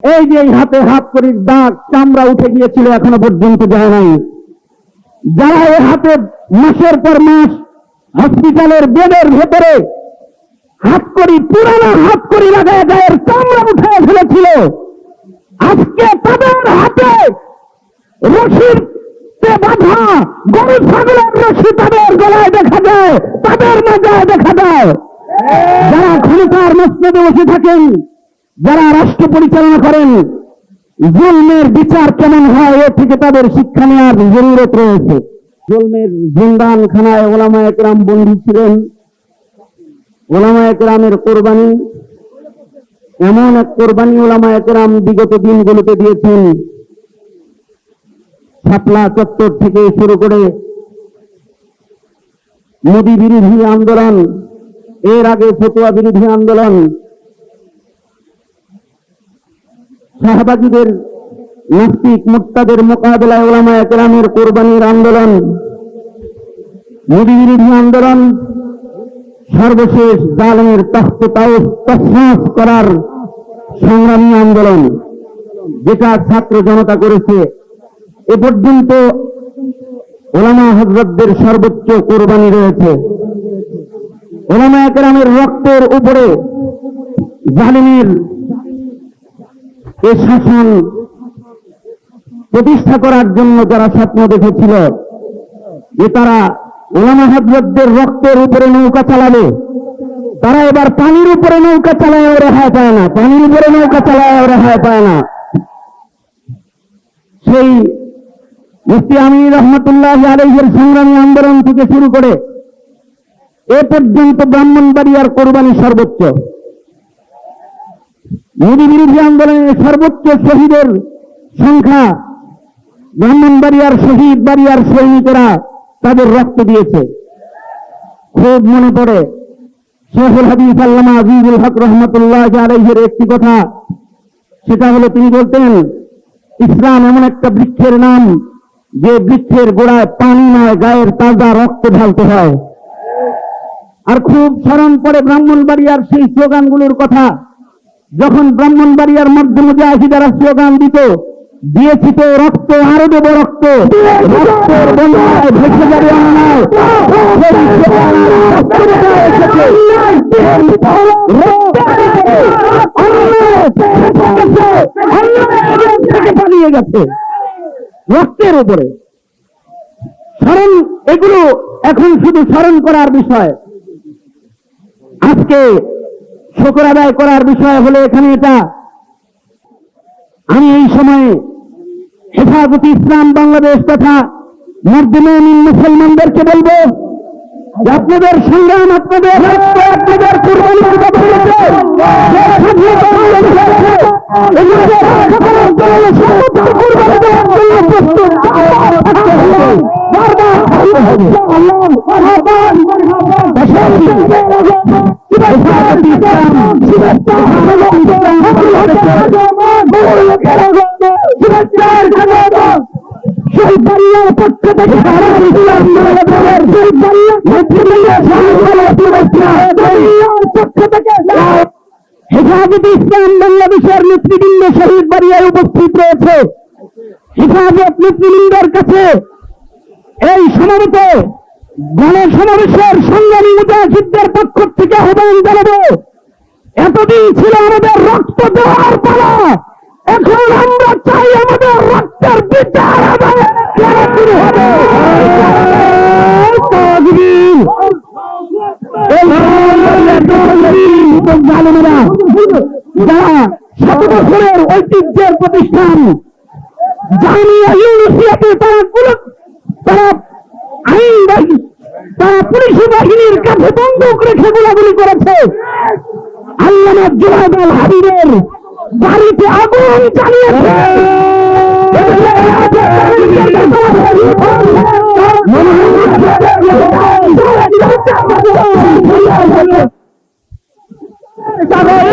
এই যে হাতে হাত করি দাগ চামড়া উঠে গিয়েছিল এখনও পর্যন্ত যায় নাই। যারা এই হাতে মাসের পর মাস হসপিটালের বেডের ভেতরে হাত করি, পুরানো হাত করি লাগায় গায়ের চামড়া উঠে ফেলেছিল, আজকে তাদের হাতে রশির বাধা গরু, ছাগলের রশি তাদের গলায় দেখা যায়, তাদের মাজায় দেখা যায়। যারা ক্ষমতার মস্তদে বসে থাকেন যারা রাষ্ট্র পরিচালনা করেন, জুলমের বিচার কেমন হয় এ থেকে তাদের শিক্ষা নেওয়ার জরুরত রয়েছে। জুলমের জিন্দান খানায় ওলামা একরাম বন্দী ছিলেন। ওলামা একরামের কোরবানি, এমন এক কোরবানি ওলামা একরাম বিগত দিনগুলোতে দিয়েছেন। শাপলা চত্বর থেকে শুরু করে মোদী বিরোধী আন্দোলন, এর আগে ফতুয়া বিরোধী আন্দোলন শাহবাগীদের নাস্তিক মুক্তাদের মোকাবেলায় ওলামা একরামের কোরবানির আন্দোলন মোদী বিরোধী আন্দোলন, সর্বশেষ জালেমের তখ্ত তসমাস করার সংগ্রামী আন্দোলন যেটা ছাত্র জনতা করেছে। এ পর্যন্ত ওলামা হজরতদের সর্বোচ্চ কোরবানি রয়েছে। ওলামা একরামের রক্তের উপরে জালিমের এ শাসন প্রতিষ্ঠা করার জন্য যারা স্বপ্ন দেখেছিল যে তারা ওলামা হজরতদের রক্তের উপরে নৌকা চালাবে, তারা এবার পানির উপরে নৌকা চালায় রেহাই পায় না, পানির উপরে নৌকা চালায় রেহাই পায় না। সেই মুফতি আমির রহমতুল্লাহ আলহের সংগ্রামী আন্দোলন থেকে শুরু করে এ পর্যন্ত ব্রাহ্মণবাড়িয়ার কোরবানি সর্বোচ্চ। মোদী বিরোধী আন্দোলনের সর্বোচ্চ শহীদের সংখ্যা ব্রাহ্মণবাড়িয়ার শহীদ বাড়িয়ার সৈনিকেরা তাদের রক্ত দিয়েছে। খুব মনে পড়ে শেখুল হাদিস আল্লামা আজিজুল হক রহমতুল্লাহ আলহের একটি কথা, সেটা হলো তিনি বলতেন, ইসলাম এমন একটা বৃক্ষের নাম, যে বৃক্ষের গোড়ায় পানি নয়, গায়ের তাজা রক্ত ঢালতে হয়। আর খুব স্মরণ পড়ে ব্রাহ্মণবাড়িয়ার সেই স্লোগানগুলোর কথা যখন ব্রাহ্মণবাড়িয়ার মধ্যে মধ্যে আসিদারা স্লোগান দিত, দিয়েছি তো রক্ত, আরও দেব রক্ত। পালিয়ে গেছে রক্তের উপরে। স্মরণ, এগুলো এখন শুধু স্মরণ করার বিষয়। আজকে শকর আদায় করার বিষয় হলো এখানে এটা আমি এই সময়ে হেফাজত ইসলাম বাংলাদেশ তথা মর্দিমিন মুসলমানদেরকে বলব আপনাদের সংগ্রাম আপনাদের আপনাদের কুরবানি পক্ষ থেকে পক্ষ থেকে হেফাজত ইসলাম বাংলাদেশের নেতৃবৃন্দ শহীদ বাড়িয়ায় উপস্থিত রয়েছে হেফাজত নেতৃবৃন্দের কাছে এই সমাবেতে গণসমাবেশের সংগ্রামী মুজাহিদদের পক্ষ থেকে আহ্বান জানাব। এতদিন ছিল আমাদের রক্ত দেওয়ার পালা। এখন আমরা চাই আমাদের রক্তের বিচার শুরু হবে। ঐতিহ্যের প্রতিষ্ঠান তারা তারা পুলিশ বাহিনীর কাছে বন্দুক রেখে গোলাগুলি করেছে। আল্লামা জুনাদ আল হাবিবের বাড়িতে আগুন জ্বালিয়েছে। হয়